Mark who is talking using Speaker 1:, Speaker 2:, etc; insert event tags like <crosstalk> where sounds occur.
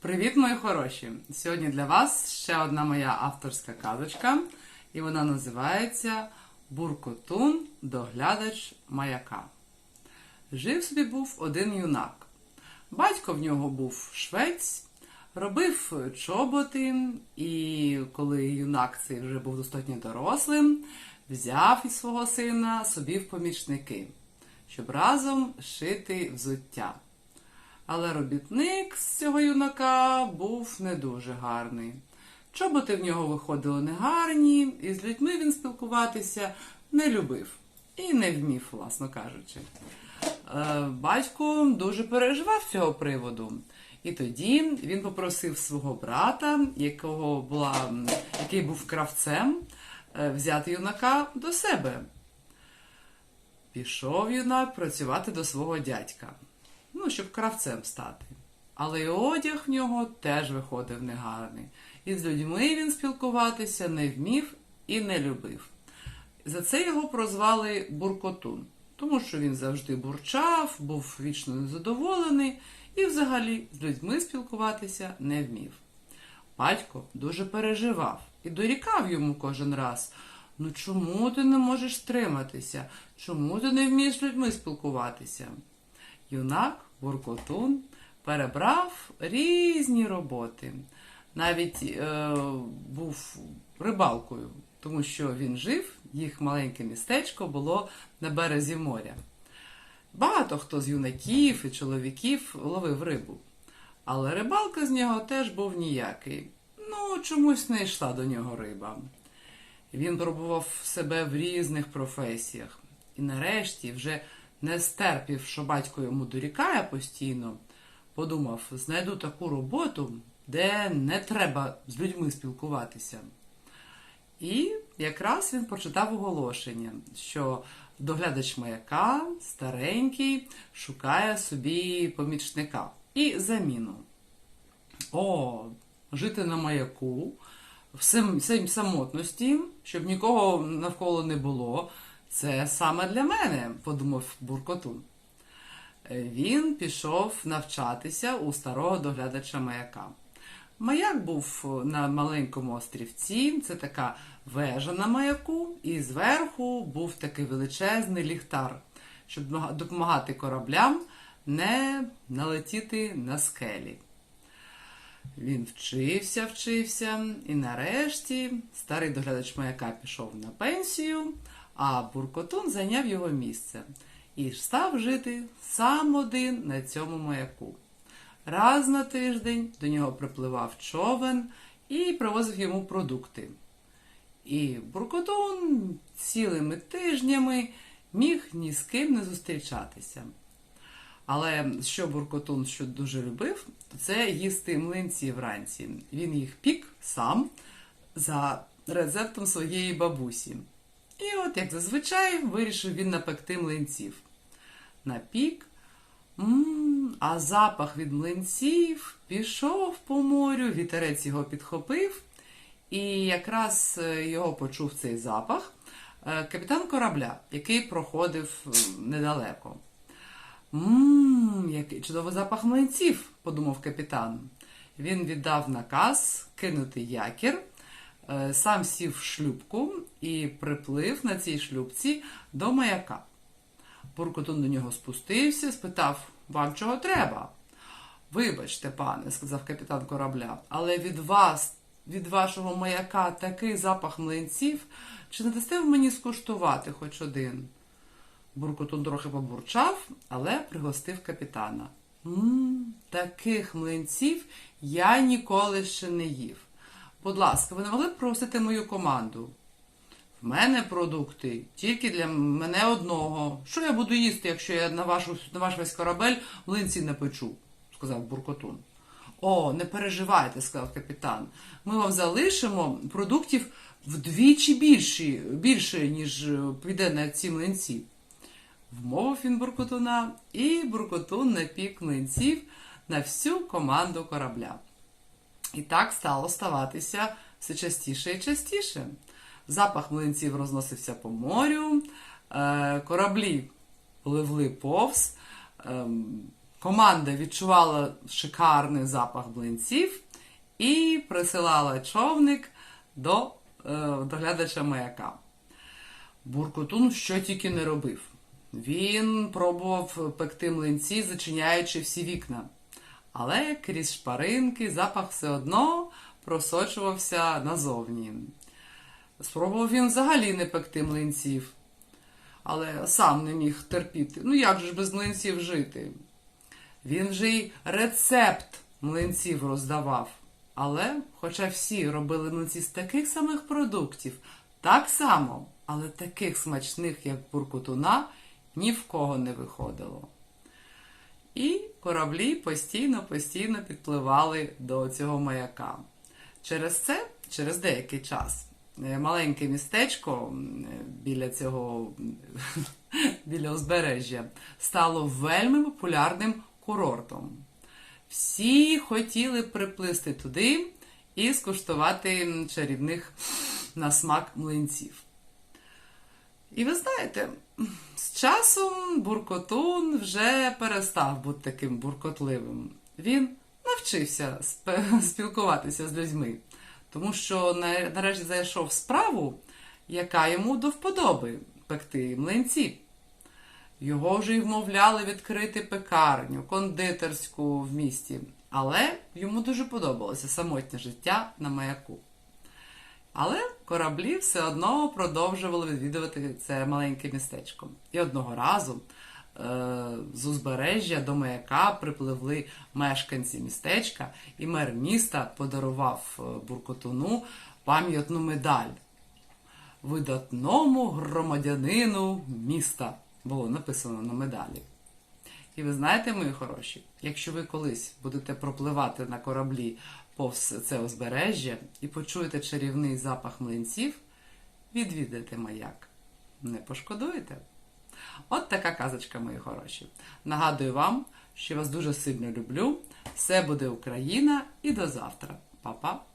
Speaker 1: Привіт, мої хороші! Сьогодні для вас ще одна моя авторська казочка, і вона називається Буркотун, доглядач маяка. Жив собі був один юнак. Батько в нього був швець, робив чоботи, і коли юнак цей вже був достатньо дорослим, взяв із свого сина собі в помічники, щоб разом шити взуття. Але робітник з цього юнака був не дуже гарний. Чоботи в нього виходили негарні, і з людьми він спілкуватися не любив і не вмів, власно кажучи. Е, Батько дуже переживав цього приводу. І тоді він попросив свого брата, якого була, який був кравцем, е, взяти юнака до себе. Пішов юнак працювати до свого дядька ну, щоб кравцем стати. Але й одяг в нього теж виходив негарний. І з людьми він спілкуватися не вмів і не любив. За це його прозвали Буркотун, тому що він завжди бурчав, був вічно незадоволений і взагалі з людьми спілкуватися не вмів. Батько дуже переживав і дорікав йому кожен раз. Ну чому ти не можеш стриматися? Чому ти не вмієш з людьми спілкуватися? Юнак Буркотун перебрав різні роботи. Навіть е, був рибалкою, тому що він жив, їх маленьке містечко було на березі моря. Багато хто з юнаків і чоловіків ловив рибу. Але рибалка з нього теж був ніякий. Ну, чомусь не йшла до нього риба. Він пробував себе в різних професіях. І нарешті, вже не стерпів, що батько йому дорікає постійно, подумав, знайду таку роботу, де не треба з людьми спілкуватися. І якраз він прочитав оголошення, що доглядач маяка, старенький, шукає собі помічника і заміну. О, жити на маяку, в сам- сам- самотності, щоб нікого навколо не було. Це саме для мене, подумав Буркотун. Е, Він пішов навчатися у старого доглядача маяка. Маяк був на маленькому острівці, це така вежа на маяку, і зверху був такий величезний ліхтар, щоб допомагати кораблям не налетіти на скелі. Він вчився, вчився, і нарешті старий доглядач маяка пішов на пенсію, а Буркотун зайняв його місце і став жити сам один на цьому маяку. Раз на тиждень до нього припливав човен і привозив йому продукти. І Буркотун цілими тижнями міг ні з ким не зустрічатися. Але що Буркотун що дуже любив, то це їсти млинці вранці. Він їх пік сам за рецептом своєї бабусі. І от, як зазвичай, вирішив він напекти млинців. Напік, м а запах від млинців пішов по морю, вітерець його підхопив, і якраз е, його почув цей запах е, капітан корабля, який проходив недалеко. Ммм, який чудовий запах млинців, подумав капітан. Він віддав наказ кинути якір, сам сів в шлюпку і приплив на цій шлюпці до маяка. Буркотун до нього спустився, спитав, вам чого треба? Вибачте, пане, сказав капітан корабля, але від вас, від вашого маяка такий запах млинців, чи не дасте ви мені скуштувати хоч один? Буркотун трохи побурчав, але пригостив капітана. Мм, таких млинців я ніколи ще не їв. Будь ласка, ви не могли б просити мою команду? В мене продукти тільки для мене одного. Що я буду їсти, якщо я на, вашу, на ваш весь корабель млинці не печу? сказав Буркотун. О, не переживайте, сказав капітан. Ми вам залишимо продуктів вдвічі більші, більше, ніж е, піде на ці млинці. Вмовив він Буркотуна, і Буркотун напік млинців на всю команду корабля. І так стало ставатися все частіше і частіше. Запах млинців розносився по морю, е, кораблі пливли повз, ем, команда відчувала шикарний запах млинців і присилала човник до е, доглядача маяка. Буркотун що тільки не робив. Він пробував пекти млинці, зачиняючи всі вікна. Але крізь шпаринки запах все одно просочувався назовні. Спробував він взагалі не пекти млинців, але сам не міг терпіти. Ну як же ж без млинців жити? Він вже й рецепт млинців роздавав. Але, хоча всі робили млинці з таких самих продуктів, так само, але таких смачних, як буркутуна, ні в кого не виходило. Кораблі постійно-постійно підпливали до цього маяка. Через це, через деякий час, е, маленьке містечко біля цього <laughs> біля узбережжя стало вельми популярним курортом. Всі хотіли приплисти туди і скуштувати чарівних на смак млинців. І ви знаєте, з часом буркотун вже перестав бути таким буркотливим. Він навчився спілкуватися з людьми, тому що нарешті зайшов справу, яка йому до вподоби пекти млинці. Його вже й вмовляли відкрити пекарню, кондитерську в місті, але йому дуже подобалося самотнє життя на маяку. Але кораблі все одно продовжували відвідувати це маленьке містечко. І одного разу е, з узбережжя до маяка припливли мешканці містечка, і мер міста подарував е, буркотуну пам'ятну медаль видатному громадянину міста. Було написано на медалі. І ви знаєте, мої хороші, якщо ви колись будете пропливати на кораблі повз це узбережжя і почуєте чарівний запах млинців, відвідайте маяк. Не пошкодуєте. От така казочка, мої хороші. Нагадую вам, що вас дуже сильно люблю. Все буде Україна і до завтра. Па-па!